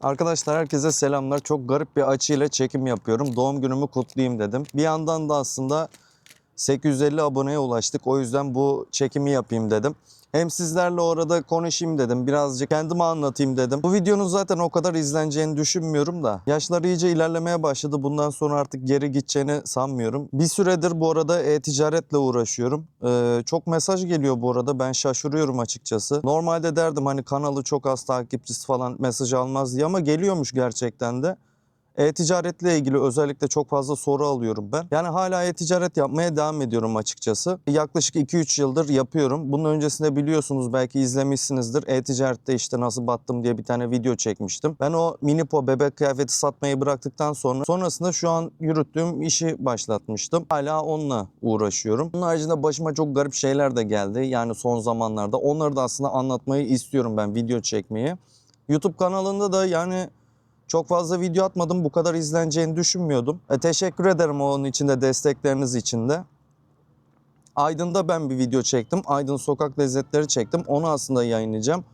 Arkadaşlar herkese selamlar. Çok garip bir açıyla çekim yapıyorum. Doğum günümü kutlayayım dedim. Bir yandan da aslında 850 aboneye ulaştık. O yüzden bu çekimi yapayım dedim. Hem sizlerle orada konuşayım dedim. Birazcık kendimi anlatayım dedim. Bu videonun zaten o kadar izleneceğini düşünmüyorum da. Yaşlar iyice ilerlemeye başladı. Bundan sonra artık geri gideceğini sanmıyorum. Bir süredir bu arada e-ticaretle uğraşıyorum. Ee, çok mesaj geliyor bu arada. Ben şaşırıyorum açıkçası. Normalde derdim hani kanalı çok az takipçisi falan mesaj almaz diye ama geliyormuş gerçekten de. E-ticaretle ilgili özellikle çok fazla soru alıyorum ben. Yani hala e-ticaret yapmaya devam ediyorum açıkçası. Yaklaşık 2-3 yıldır yapıyorum. Bunun öncesinde biliyorsunuz belki izlemişsinizdir. E-ticarette işte nasıl battım diye bir tane video çekmiştim. Ben o minipo bebek kıyafeti satmayı bıraktıktan sonra sonrasında şu an yürüttüğüm işi başlatmıştım. Hala onunla uğraşıyorum. Bunun haricinde başıma çok garip şeyler de geldi. Yani son zamanlarda. Onları da aslında anlatmayı istiyorum ben video çekmeyi. YouTube kanalında da yani çok fazla video atmadım. Bu kadar izleneceğini düşünmüyordum. E, teşekkür ederim onun için de destekleriniz için de. Aydın'da ben bir video çektim. Aydın sokak lezzetleri çektim. Onu aslında yayınlayacağım.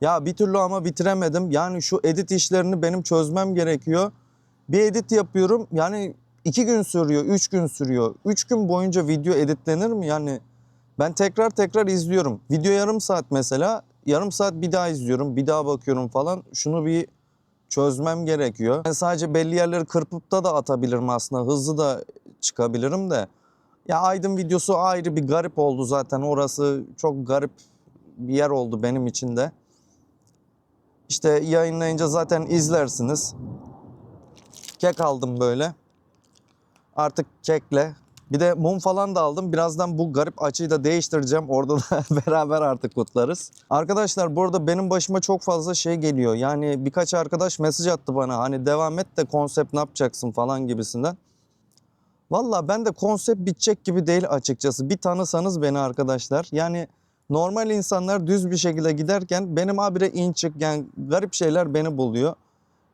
Ya bir türlü ama bitiremedim. Yani şu edit işlerini benim çözmem gerekiyor. Bir edit yapıyorum. Yani iki gün sürüyor, üç gün sürüyor. Üç gün boyunca video editlenir mi? Yani ben tekrar tekrar izliyorum. Video yarım saat mesela. Yarım saat bir daha izliyorum. Bir daha bakıyorum falan. Şunu bir çözmem gerekiyor. Ben sadece belli yerleri kırpıp da da atabilirim aslında. Hızlı da çıkabilirim de. Ya Aydın videosu ayrı bir garip oldu zaten. Orası çok garip bir yer oldu benim için de. İşte yayınlayınca zaten izlersiniz. Kek aldım böyle. Artık kekle. Bir de mum falan da aldım. Birazdan bu garip açıyı da değiştireceğim. Orada da beraber artık kutlarız. Arkadaşlar bu arada benim başıma çok fazla şey geliyor. Yani birkaç arkadaş mesaj attı bana. Hani devam et de konsept ne yapacaksın falan gibisinden. Valla ben de konsept bitecek gibi değil açıkçası. Bir tanısanız beni arkadaşlar. Yani normal insanlar düz bir şekilde giderken benim habire in çık yani garip şeyler beni buluyor.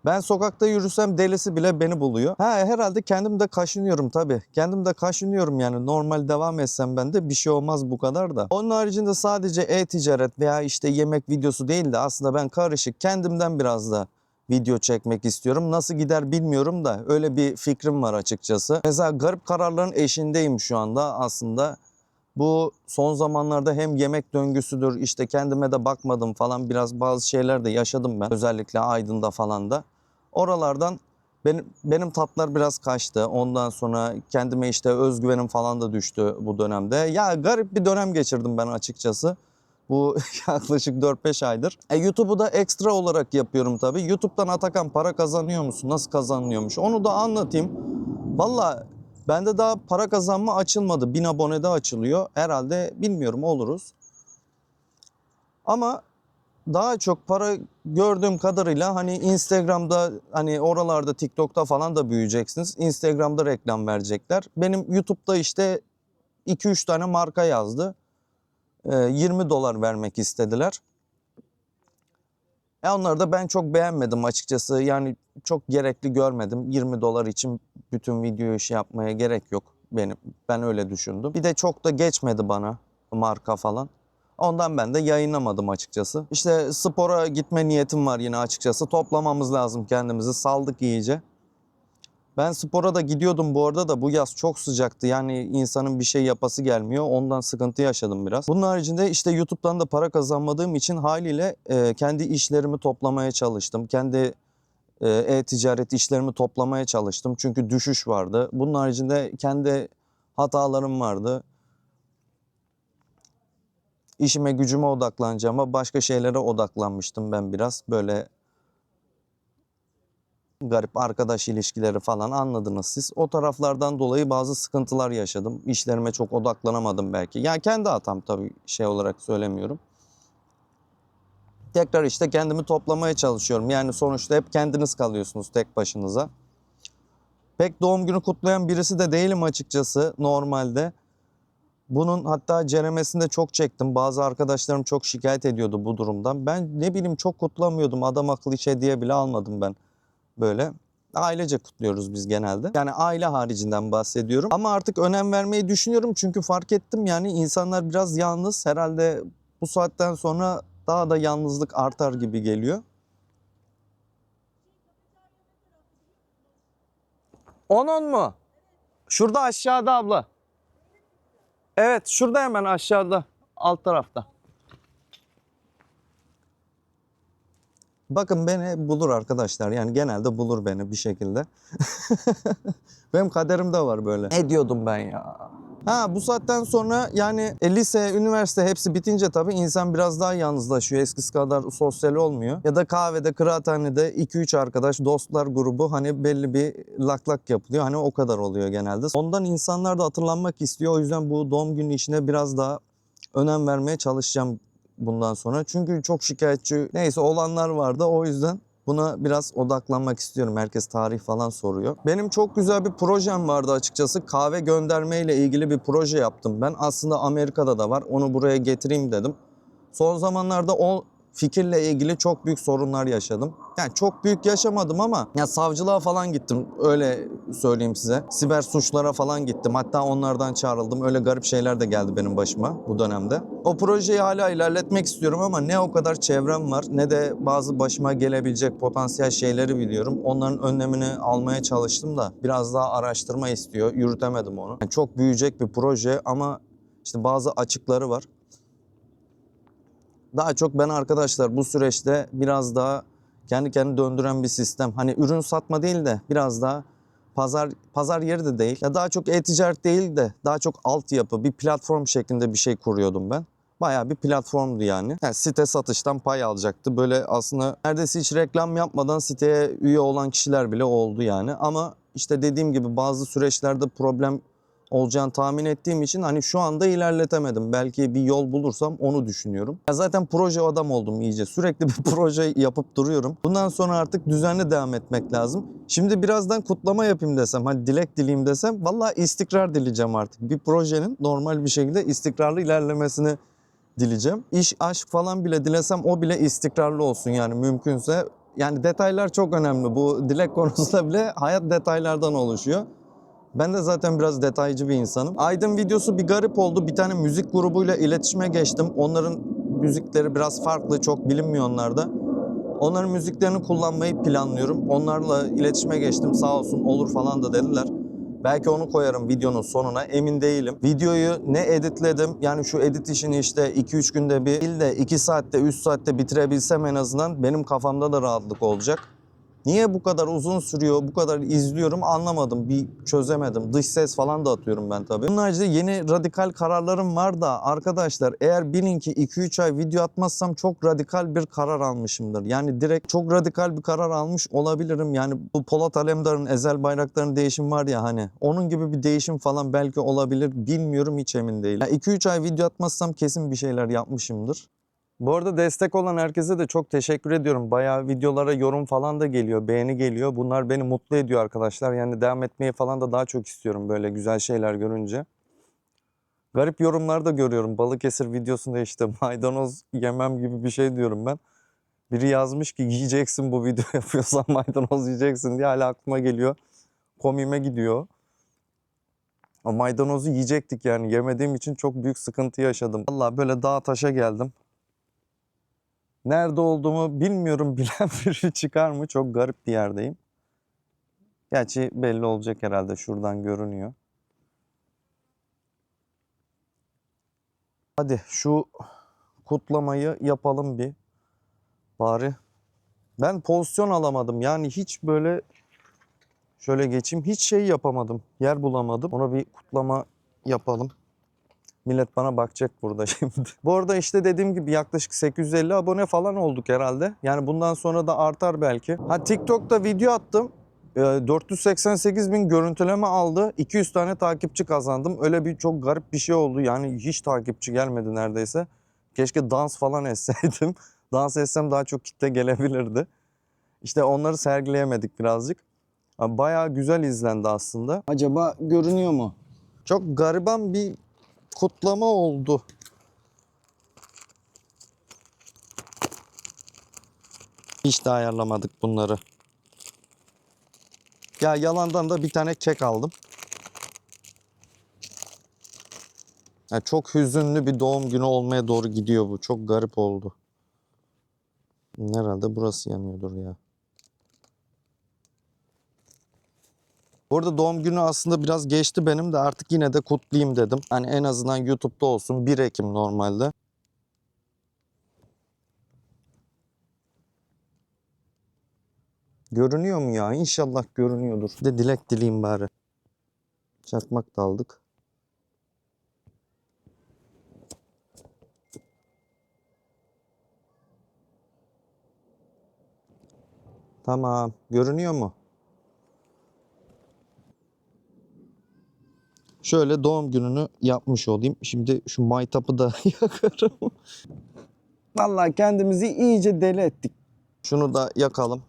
Ben sokakta yürüsem delisi bile beni buluyor. Ha herhalde kendim de kaşınıyorum tabii. Kendim de kaşınıyorum yani normal devam etsem ben de bir şey olmaz bu kadar da. Onun haricinde sadece e-ticaret veya işte yemek videosu değil de aslında ben karışık kendimden biraz da video çekmek istiyorum. Nasıl gider bilmiyorum da öyle bir fikrim var açıkçası. Mesela garip kararların eşindeyim şu anda aslında. Bu son zamanlarda hem yemek döngüsüdür işte kendime de bakmadım falan biraz bazı şeyler de yaşadım ben. Özellikle Aydın'da falan da. Oralardan benim, benim tatlar biraz kaçtı. Ondan sonra kendime işte özgüvenim falan da düştü bu dönemde. Ya garip bir dönem geçirdim ben açıkçası. Bu yaklaşık 4-5 aydır. E, YouTube'u da ekstra olarak yapıyorum tabii. YouTube'dan Atakan para kazanıyor musun? Nasıl kazanılıyormuş? Onu da anlatayım. Valla bende daha para kazanma açılmadı. 1000 abonede açılıyor. Herhalde bilmiyorum oluruz. Ama daha çok para gördüğüm kadarıyla hani Instagram'da hani oralarda TikTok'ta falan da büyüyeceksiniz. Instagram'da reklam verecekler. Benim YouTube'da işte 2-3 tane marka yazdı. Ee, 20 dolar vermek istediler. E onları da ben çok beğenmedim açıkçası. Yani çok gerekli görmedim. 20 dolar için bütün videoyu şey yapmaya gerek yok benim. Ben öyle düşündüm. Bir de çok da geçmedi bana marka falan. Ondan ben de yayınlamadım açıkçası. İşte spora gitme niyetim var yine açıkçası. Toplamamız lazım kendimizi. Saldık iyice. Ben spora da gidiyordum bu arada da bu yaz çok sıcaktı. Yani insanın bir şey yapası gelmiyor. Ondan sıkıntı yaşadım biraz. Bunun haricinde işte YouTube'dan da para kazanmadığım için haliyle e, kendi işlerimi toplamaya çalıştım. Kendi e, e-ticaret işlerimi toplamaya çalıştım. Çünkü düşüş vardı. Bunun haricinde kendi hatalarım vardı. İşime gücüme odaklanacağıma başka şeylere odaklanmıştım ben biraz. Böyle garip arkadaş ilişkileri falan anladınız siz. O taraflardan dolayı bazı sıkıntılar yaşadım. İşlerime çok odaklanamadım belki. Yani kendi hatam tabii şey olarak söylemiyorum. Tekrar işte kendimi toplamaya çalışıyorum. Yani sonuçta hep kendiniz kalıyorsunuz tek başınıza. Pek doğum günü kutlayan birisi de değilim açıkçası normalde. Bunun hatta ceremesini de çok çektim. Bazı arkadaşlarım çok şikayet ediyordu bu durumdan. Ben ne bileyim çok kutlamıyordum. Adam akıllı hiç hediye bile almadım ben böyle ailece kutluyoruz biz genelde. Yani aile haricinden bahsediyorum. Ama artık önem vermeyi düşünüyorum çünkü fark ettim yani insanlar biraz yalnız. Herhalde bu saatten sonra daha da yalnızlık artar gibi geliyor. 10-10 mu? Şurada aşağıda abla. Evet şurada hemen aşağıda alt tarafta. Bakın beni bulur arkadaşlar. Yani genelde bulur beni bir şekilde. Benim kaderimde var böyle. Ne diyordum ben ya? Ha bu saatten sonra yani e, lise, üniversite hepsi bitince tabii insan biraz daha yalnızlaşıyor. Eskisi kadar sosyal olmuyor. Ya da kahvede, kıraathanede 2-3 arkadaş, dostlar grubu hani belli bir lak lak yapılıyor. Hani o kadar oluyor genelde. Ondan insanlar da hatırlanmak istiyor. O yüzden bu doğum günü işine biraz daha önem vermeye çalışacağım bundan sonra. Çünkü çok şikayetçi neyse olanlar vardı. O yüzden Buna biraz odaklanmak istiyorum. Herkes tarih falan soruyor. Benim çok güzel bir projem vardı açıkçası. Kahve gönderme ile ilgili bir proje yaptım. Ben aslında Amerika'da da var. Onu buraya getireyim dedim. Son zamanlarda o fikirle ilgili çok büyük sorunlar yaşadım. Yani çok büyük yaşamadım ama ya savcılığa falan gittim. Öyle söyleyeyim size. Siber suçlara falan gittim. Hatta onlardan çağrıldım. Öyle garip şeyler de geldi benim başıma bu dönemde. O projeyi hala ilerletmek istiyorum ama ne o kadar çevrem var ne de bazı başıma gelebilecek potansiyel şeyleri biliyorum. Onların önlemini almaya çalıştım da biraz daha araştırma istiyor. Yürütemedim onu. Yani çok büyüyecek bir proje ama işte bazı açıkları var. Daha çok ben arkadaşlar bu süreçte biraz daha kendi kendini döndüren bir sistem. Hani ürün satma değil de biraz daha pazar pazar yeri de değil. Ya daha çok e-ticaret değil de daha çok altyapı, bir platform şeklinde bir şey kuruyordum ben. Bayağı bir platformdu yani. yani. Site satıştan pay alacaktı. Böyle aslında neredeyse hiç reklam yapmadan siteye üye olan kişiler bile oldu yani. Ama işte dediğim gibi bazı süreçlerde problem olacağını tahmin ettiğim için hani şu anda ilerletemedim. Belki bir yol bulursam onu düşünüyorum. Ya zaten proje adam oldum iyice. Sürekli bir proje yapıp duruyorum. Bundan sonra artık düzenli devam etmek lazım. Şimdi birazdan kutlama yapayım desem, hani dilek dileyim desem vallahi istikrar dileyeceğim artık. Bir projenin normal bir şekilde istikrarlı ilerlemesini dileyeceğim. İş, aşk falan bile dilesem o bile istikrarlı olsun yani mümkünse. Yani detaylar çok önemli. Bu dilek konusunda bile hayat detaylardan oluşuyor. Ben de zaten biraz detaycı bir insanım. Aydın videosu bir garip oldu. Bir tane müzik grubuyla iletişime geçtim. Onların müzikleri biraz farklı, çok bilinmiyor onlarda. Onların müziklerini kullanmayı planlıyorum. Onlarla iletişime geçtim. Sağ olsun olur falan da dediler. Belki onu koyarım videonun sonuna emin değilim. Videoyu ne editledim yani şu edit işini işte 2-3 günde bir değil de 2 saatte 3 saatte bitirebilsem en azından benim kafamda da rahatlık olacak. Niye bu kadar uzun sürüyor, bu kadar izliyorum anlamadım. Bir çözemedim. Dış ses falan da atıyorum ben tabii. Bunun haricinde yeni radikal kararlarım var da arkadaşlar eğer bilin ki 2-3 ay video atmazsam çok radikal bir karar almışımdır. Yani direkt çok radikal bir karar almış olabilirim. Yani bu Polat Alemdar'ın Ezel Bayraktar'ın değişim var ya hani onun gibi bir değişim falan belki olabilir. Bilmiyorum hiç emin değilim. Yani 2-3 ay video atmazsam kesin bir şeyler yapmışımdır. Bu arada destek olan herkese de çok teşekkür ediyorum. Bayağı videolara yorum falan da geliyor, beğeni geliyor. Bunlar beni mutlu ediyor arkadaşlar. Yani devam etmeyi falan da daha çok istiyorum böyle güzel şeyler görünce. Garip yorumlar da görüyorum. Balıkesir videosunda işte maydanoz yemem gibi bir şey diyorum ben. Biri yazmış ki yiyeceksin bu video yapıyorsan maydanoz yiyeceksin diye hala aklıma geliyor. Komiğime gidiyor. O maydanozu yiyecektik yani yemediğim için çok büyük sıkıntı yaşadım. Vallahi böyle dağa taşa geldim. Nerede olduğumu bilmiyorum. Bilen biri çıkar mı? Çok garip bir yerdeyim. Gerçi belli olacak herhalde. Şuradan görünüyor. Hadi şu kutlamayı yapalım bir. Bari. Ben pozisyon alamadım. Yani hiç böyle şöyle geçeyim. Hiç şey yapamadım. Yer bulamadım. Ona bir kutlama yapalım. Millet bana bakacak burada şimdi. Bu arada işte dediğim gibi yaklaşık 850 abone falan olduk herhalde. Yani bundan sonra da artar belki. Ha TikTok'ta video attım. Ee, 488 bin görüntüleme aldı. 200 tane takipçi kazandım. Öyle bir çok garip bir şey oldu. Yani hiç takipçi gelmedi neredeyse. Keşke dans falan etseydim. Dans etsem daha çok kitle gelebilirdi. İşte onları sergileyemedik birazcık. Bayağı güzel izlendi aslında. Acaba görünüyor mu? Çok gariban bir kutlama oldu. Hiç de ayarlamadık bunları. Ya yalandan da bir tane kek aldım. Ya çok hüzünlü bir doğum günü olmaya doğru gidiyor bu. Çok garip oldu. Herhalde burası yanıyordur ya. Bu arada doğum günü aslında biraz geçti benim de artık yine de kutlayayım dedim. Hani en azından YouTube'da olsun 1 Ekim normalde. Görünüyor mu ya? İnşallah görünüyordur. De dilek dileyim bari. Çakmak da aldık. Tamam. Görünüyor mu? Şöyle doğum gününü yapmış olayım. Şimdi şu maytapı da yakarım. Vallahi kendimizi iyice deli ettik. Şunu da yakalım.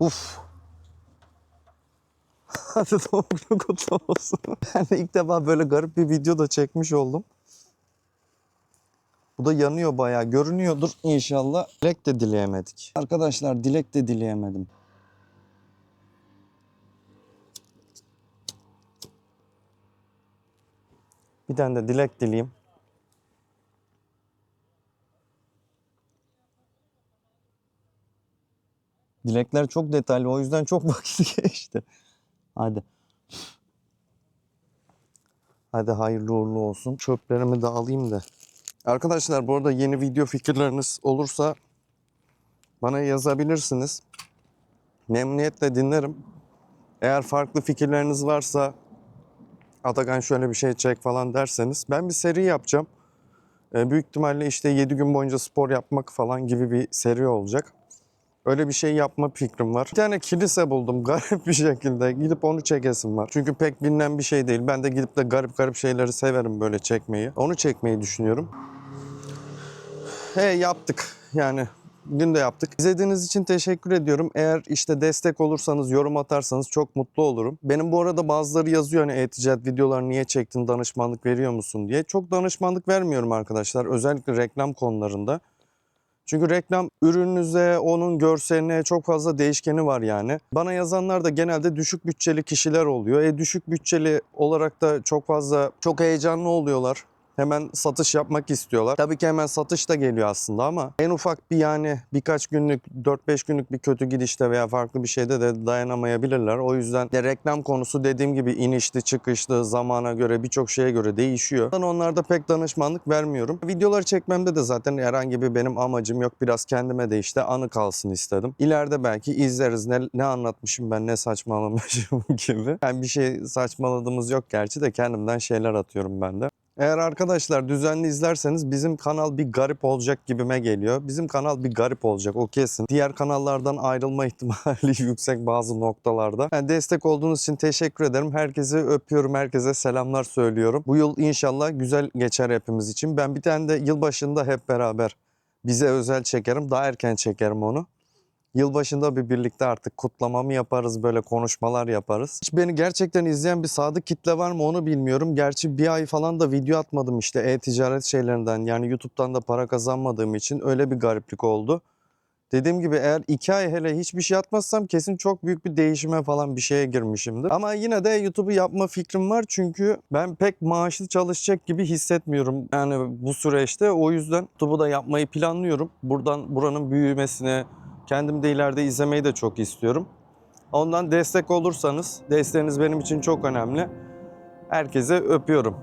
Uf. Hadi doğum günü kutlu olsun. Ben de ilk defa böyle garip bir video da çekmiş oldum. Bu da yanıyor bayağı. Görünüyordur inşallah. Dilek de dileyemedik. Arkadaşlar dilek de dileyemedim. Bir tane de dilek dileyeyim. Dilekler çok detaylı o yüzden çok vakit geçti. Hadi. Hadi hayırlı uğurlu olsun. Çöplerimi de alayım da. Arkadaşlar bu arada yeni video fikirleriniz olursa bana yazabilirsiniz. Memnuniyetle dinlerim. Eğer farklı fikirleriniz varsa Atakan şöyle bir şey çek falan derseniz ben bir seri yapacağım. Ee, büyük ihtimalle işte 7 gün boyunca spor yapmak falan gibi bir seri olacak. Öyle bir şey yapma fikrim var. Bir tane kilise buldum garip bir şekilde. Gidip onu çekesim var. Çünkü pek bilinen bir şey değil. Ben de gidip de garip garip şeyleri severim böyle çekmeyi. Onu çekmeyi düşünüyorum. He yaptık. Yani bugün de yaptık. İzlediğiniz için teşekkür ediyorum. Eğer işte destek olursanız, yorum atarsanız çok mutlu olurum. Benim bu arada bazıları yazıyor hani e-ticaret videoları niye çektin, danışmanlık veriyor musun diye. Çok danışmanlık vermiyorum arkadaşlar. Özellikle reklam konularında. Çünkü reklam ürününüze, onun görseline çok fazla değişkeni var yani. Bana yazanlar da genelde düşük bütçeli kişiler oluyor. E düşük bütçeli olarak da çok fazla çok heyecanlı oluyorlar. Hemen satış yapmak istiyorlar. Tabii ki hemen satış da geliyor aslında ama en ufak bir yani birkaç günlük 4-5 günlük bir kötü gidişte veya farklı bir şeyde de dayanamayabilirler. O yüzden de reklam konusu dediğim gibi inişli çıkışlı zamana göre birçok şeye göre değişiyor. Ben onlarda pek danışmanlık vermiyorum. Videoları çekmemde de zaten herhangi bir benim amacım yok. Biraz kendime de işte anı kalsın istedim. İleride belki izleriz ne, ne anlatmışım ben ne saçmalamışım gibi. Yani bir şey saçmaladığımız yok gerçi de kendimden şeyler atıyorum ben de. Eğer arkadaşlar düzenli izlerseniz bizim kanal bir garip olacak gibime geliyor. Bizim kanal bir garip olacak o kesin. Diğer kanallardan ayrılma ihtimali yüksek bazı noktalarda. Yani destek olduğunuz için teşekkür ederim. Herkese öpüyorum, herkese selamlar söylüyorum. Bu yıl inşallah güzel geçer hepimiz için. Ben bir tane de yılbaşında hep beraber bize özel çekerim. Daha erken çekerim onu. Yılbaşında bir birlikte artık kutlama mı yaparız, böyle konuşmalar yaparız. Hiç beni gerçekten izleyen bir sadık kitle var mı onu bilmiyorum. Gerçi bir ay falan da video atmadım işte e-ticaret şeylerinden. Yani YouTube'dan da para kazanmadığım için öyle bir gariplik oldu. Dediğim gibi eğer iki ay hele hiçbir şey atmazsam kesin çok büyük bir değişime falan bir şeye girmişimdir. Ama yine de YouTube'u yapma fikrim var çünkü ben pek maaşlı çalışacak gibi hissetmiyorum. Yani bu süreçte o yüzden YouTube'u da yapmayı planlıyorum. Buradan buranın büyümesine, Kendim de ileride izlemeyi de çok istiyorum. Ondan destek olursanız, desteğiniz benim için çok önemli. Herkese öpüyorum.